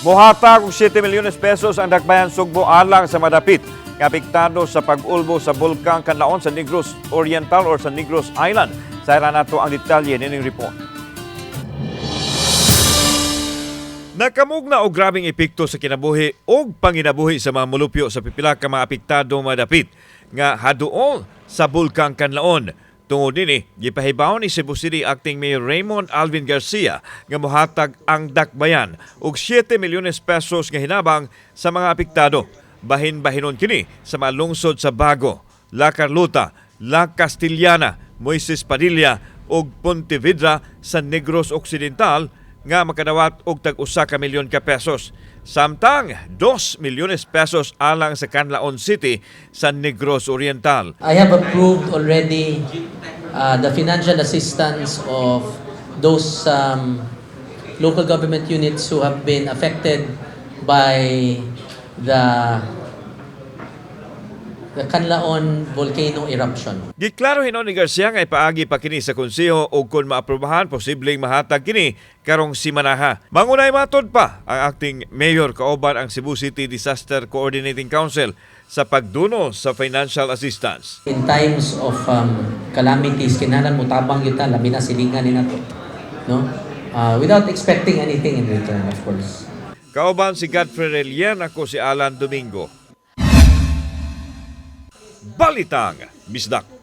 Muhatag og 7 milyones pesos ang Dakbayan Sugbo alang sa madapit nga apektado sa pag-ulbo sa bulkang kanlaon sa Negros Oriental or sa Negros Island. Sa nato ang detalye nining report. Nakamug na og grabing epekto sa kinabuhi og panginabuhi sa mga mulupyo sa pipila ka mga apektado madapit nga haduol sa bulkang kanlaon. Tungod dinhi, gipahibaw ni Cebu City Acting Mayor Raymond Alvin Garcia nga mohatag ang dakbayan og 7 milyones pesos nga hinabang sa mga apektado. Bahin-bahinon kini sa mga lungsod sa Bago, La Carlota, La Castillana, Moises Padilla ug Pontevedra sa Negros Occidental nga makadawat og tag usa ka milyon ka pesos. Samtang 2 milyones pesos alang sa Canlaon City sa Negros Oriental. I have approved already uh, the financial assistance of those um, local government units who have been affected by the the Canlaon volcano eruption. Giklaro hinon ni Garcia nga ipaagi pa kini sa konseho ug kung maaprobahan posibleng mahatag kini karong simanaha. Mangunay matod pa ang acting mayor kauban ang Cebu City Disaster Coordinating Council sa pagduno sa financial assistance. In times of um, calamities, kinalan mo tabang yuta, labi na silingan ni nato. No? Uh, without expecting anything in return, of course. Kauban si Godfrey Relian ako si Alan Domingo. Balitang Bisdak.